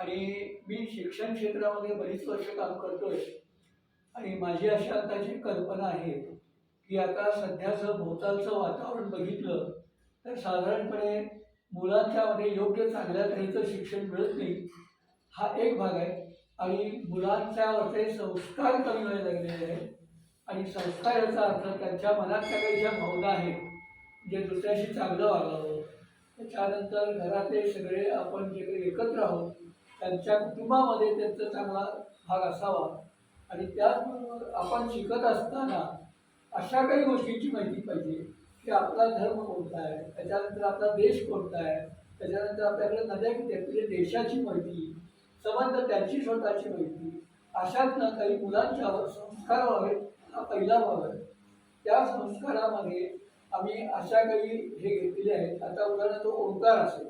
आणि मी शिक्षण क्षेत्रामध्ये बरीच वर्ष काम करतोय. आणि माझी अशी आताची कल्पना आहे की आता सध्याचं भोवतालचं वातावरण बघितलं तर साधारणपणे मुलांच्यामध्ये योग्य चांगल्या तऱ्हेचं शिक्षण मिळत नाही. हा एक भाग आहे. आणि मुलांच्यावरचे संस्कार कमी व्हायला लागलेले आहेत. आणि संस्कार याचा अर्थ त्यांच्या मनातल्या काही ज्या भावना आहेत जे दुसऱ्याशी चांगलं वागावं त्याच्यानंतर घरातले सगळे आपण जे काही एकत्र आहोत त्यांच्या कुटुंबामध्ये त्यांचा चांगला भाग असावा. आणि त्याचबरोबर आपण शिकत असताना अशा काही गोष्टींची माहिती पाहिजे की आपला धर्म कोणता आहे त्याच्यानंतर आपला देश कोणता आहे त्याच्यानंतर आपल्याकडे नद्या किती आहेत म्हणजे देशाची माहिती संबंध त्यांची स्वतःची माहिती अशातनं काही मुलांच्यावर संस्कार व्हावेत हा पहिला भाग आहे. त्या संस्कारामध्ये आम्ही अशा काही हे घेतलेले आहेत. आता उदाहरणार्थ ओंकार असेल.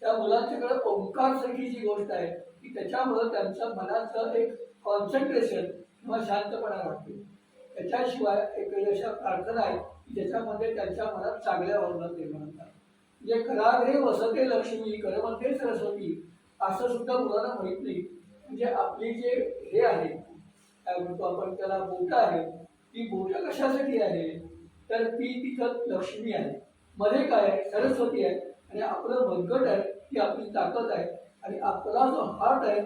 त्या मुलांच्याकडे ओंकारसारखी जी गोष्ट आहे की त्याच्यामुळं त्यांचं मनाचं एक कॉन्सन्ट्रेशन किंवा शांतपणा वाटते त्याच्याशिवाय एक अशा प्रार्थना आहे की ज्याच्यामध्ये त्यांच्या मनात चांगल्या भावना निर्माण होतात. म्हणजे घराघरे वसते लक्ष्मी करमध्ये सरस्वती असं सुद्धा मुलांना माहीत नाही. म्हणजे आपली जे हे आहे काय म्हणतो आपण त्याला बोटं आहे ती बोटं कशासाठी आहे? तर ती तिथं लक्ष्मी आहे. मध्ये काय आहे सरस्वती आहे. आणि आपलं मनगट आहे ती आपली ताकद आहे. आणि आपला जो हार्ट आहे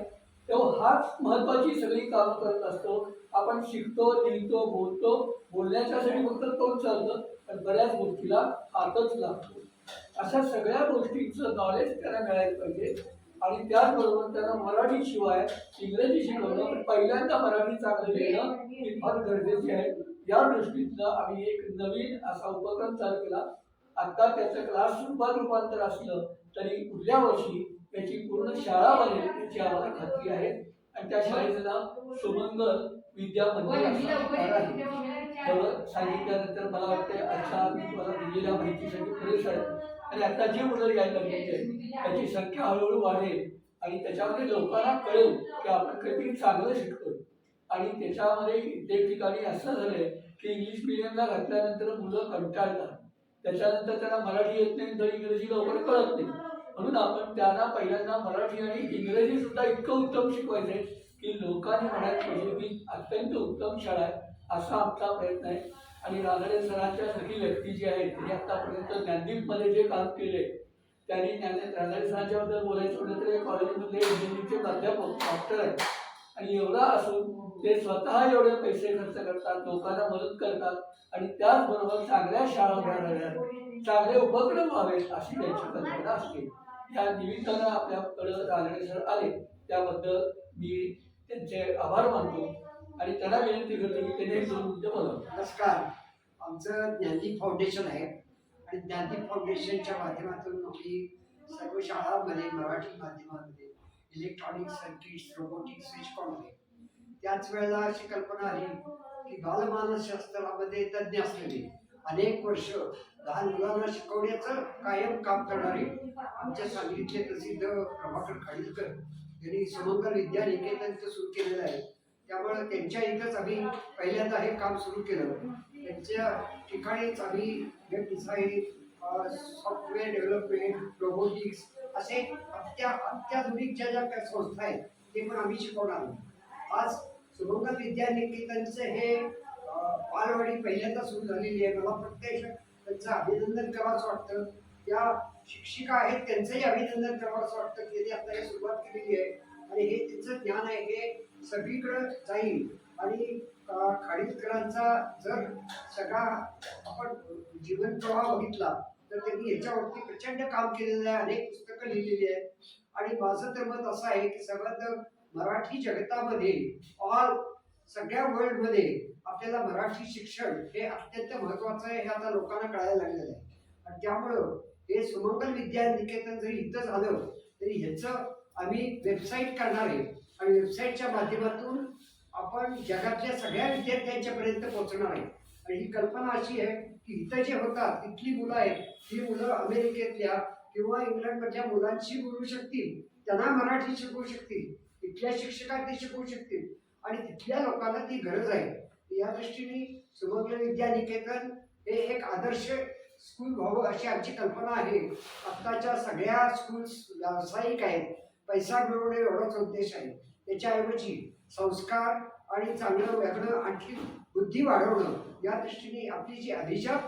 तो हाच महत्वाची सगळी कामं करत असतो. आपण शिकतो लिहितो बोलतो. बोलण्याच्यासाठी फक्त तोच चालतं. पण बऱ्याच गोष्टीला हातच लागतो. अशा सगळ्या गोष्टींचं नॉलेज त्यांना मिळायला पाहिजे. आणि त्याचबरोबर त्यांना मराठी शिवाय इंग्रजी शिकवणं पण पहिल्यांदा मराठी चांगलं लिहिणं ही फार गरजेची आहे. या दृष्टीतनं आम्ही एक नवीन असा उपक्रम चालू केला. आता त्याचं क्लास रूपात रूपांतर असलं तरी पुढल्या वर्षी त्याची पूर्ण शाळा बनेल याची आम्हाला खात्री आहे. आणि त्या शाळेचं नाव सुमंगल विद्या मंदिर सांगितल्यानंतर मला वाटतं अच्छा मी तुम्हाला दिलेल्या माहितीसाठी पुरेसं आहे. आणि आता जी मुलं यायला लागली त्याची संख्या हळूहळू वाढेल आणि त्याच्यामध्ये लोकांना कळेल की आपण काहीतरी चांगलं शिकतोय. आणि त्याच्यामध्ये एक ठिकाणी असं झालंय की इंग्लिश मिडियमला घातल्यानंतर मुलं कंटाळतात. त्याच्यानंतर त्यांना मराठी येत नाही तर इंग्रजी लवकर कळत नाही. म्हणून आपण त्यांना पहिल्यांदा मराठी आणि इंग्रजी सुद्धा इतकं उत्तम शिकवायचंय की लोकांनी म्हणायला पाहिजे की अत्यंत उत्तम शाळा आहे. असा आमचा प्रयत्न आहे. आणि रानडे सरांच्या सगळी व्यक्ती जी आहेत त्यांनी आतापर्यंत ज्ञानदीपमध्ये जे काम केले त्यांनी ज्ञान रानडे सरांच्याबद्दल बोलायचं म्हटलं तर कॉलेजमधले इंजिनिअरिंगचे प्राध्यापक डॉक्टर आहेत. आणि एवढा असून ते स्वतः एवढे पैसे खर्च करतात लोकांना मदत करतात आणि त्याचबरोबर चांगल्या शाळा उभारणाऱ्या चांगले उपक्रम व्हावेत अशी त्यांची कल्पना असते. या निमित्तानं आपल्याकडं रानडे सर आले. त्याबद्दल मी त्यांचे आभार मानतो आणि त्यांना विनंती करतो की त्यांनी दोन मुद्दे बोलावे नमस्कार. आमचं ज्ञानदीप फाउंडेशन आहे आणि ज्ञानदीप फाउंडेशनच्या माध्यमातून आम्ही सर्व शाळांमध्ये मराठी माध्यमामध्ये इलेक्ट्रॉनिक सर्किट्स रोबोटिक्स शिकवणे त्याच वेळेला अशी कल्पना आली की बालमानसशास्त्रामध्ये तज्ज्ञ असलेले अनेक वर्ष लहान मुलांना शिकवण्याचं कायम काम करणारे आमच्या सांगलीतले प्रसिद्ध प्रभाकर खाडीलकर यांनी सुमंगल विद्यानिकेतनचं सुरू केलेलं आहे. त्यामुळे त्यांच्या इथंच आम्ही पहिल्यांदा हे काम सुरू केलं. त्यांच्या ठिकाणीच आम्ही हे डिझाईन सॉफ्टवेअर डेव्हलपमेंट रोबोटिक्स असे अत्या अत्याधुनिक ज्या ज्या काही संस्था आहेत ते पण आम्ही शिकवणार आहोत. आज सुमंगल विद्या हे बालवाडी पहिल्यांदा सुरू झालेली आहे. मला प्रत्यक्ष त्यांचं अभिनंदन करावंच वाटतं. त्या शिक्षिका आहेत त्यांचंही अभिनंदन करावंसं वाटतं की त्यांनी आता हे सुरुवात केलेली आहे. आणि हे त्यांचं ज्ञान आहे हे सगळीकडं जाईल. आणि खाडीलकरांचा जर सगळा आपण जीवन प्रवाह बघितला तर त्यांनी ह्याच्यावरती प्रचंड काम केलेलं आहे अनेक पुस्तकं लिहिलेली आहेत. आणि माझं तर मत असं आहे की सगळ्यात मराठी जगतामध्ये ऑल सगळ्या वर्ल्डमध्ये आपल्याला मराठी शिक्षण हे अत्यंत महत्वाचं आहे हे आता लोकांना कळायला लागलेलं आहे. आणि त्यामुळं हे सुमंगल विद्या निकेतन जरी इथं झालं तरी ह्याचं आम्ही वेबसाईट करणार आहे. आणि वेबसाईटच्या माध्यमातून आपण जगातल्या सगळ्या विद्यार्थ्यांच्या पर्यंत पोहोचणार आहे. ही कल्पना अशी आहे की इथं जे होतात तिथली मुलं आहेत ही मुलं अमेरिकेतल्या किंवा इंग्लंडमधल्या मुलांशी बोलू शकतील त्यांना मराठी शिकवू शकतील इथल्या शिक्षकात ते शिकवू शकतील आणि तिथल्या लोकांना ती गरज आहे. या दृष्टीने सुमग्र विद्यानिकेतन हे एक आदर्श स्कूल व्हावं अशी आमची कल्पना आहे. आत्ताच्या सगळ्या स्कूल्स व्यावसायिक आहेत. पैसा मिळवणे एवढाच उद्देश आहे. त्याच्याऐवजी संस्कार आणि चांगलं वेगळं आणखी बुद्धी वाढवणं. या दृष्टीने आपली जी अभिजात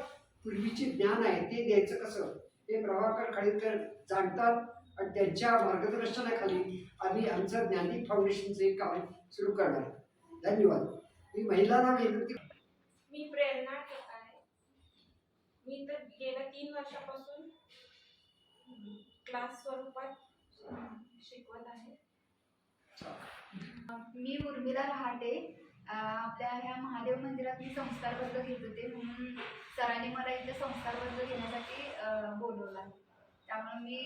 पूर्वीचे ज्ञान आहे ते द्यायचं कसं? हे प्रभाकर खाडीलकर जाणतात आणि त्यांच्या मार्गदर्शनाखाली आम्ही आमचं ज्ञानदीप फाउंडेशनचे काम सुरू करणार धन्यवाद. मी महिलांना विनंती मी प्रेरणा आहे. मी तर गेल्या तीन वर्षापासून क्लास स्वरूपात शिकवत आहे. मी उर्मिला रहाटे. आपल्या ह्या महादेव मंदिरात मी संस्कार वर्ग घेत होते म्हणून सरांनी मला इथे संस्कार वर्ग घेण्यासाठी बोलवलं. आहे त्यामुळे मी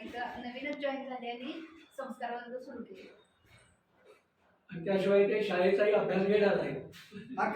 इथं नवीनच जॉईन झाले आणि संस्कार वर्ग सुरू केले. आणि त्याशिवाय ते शाळेचाही अभ्यास घेणार आहे हा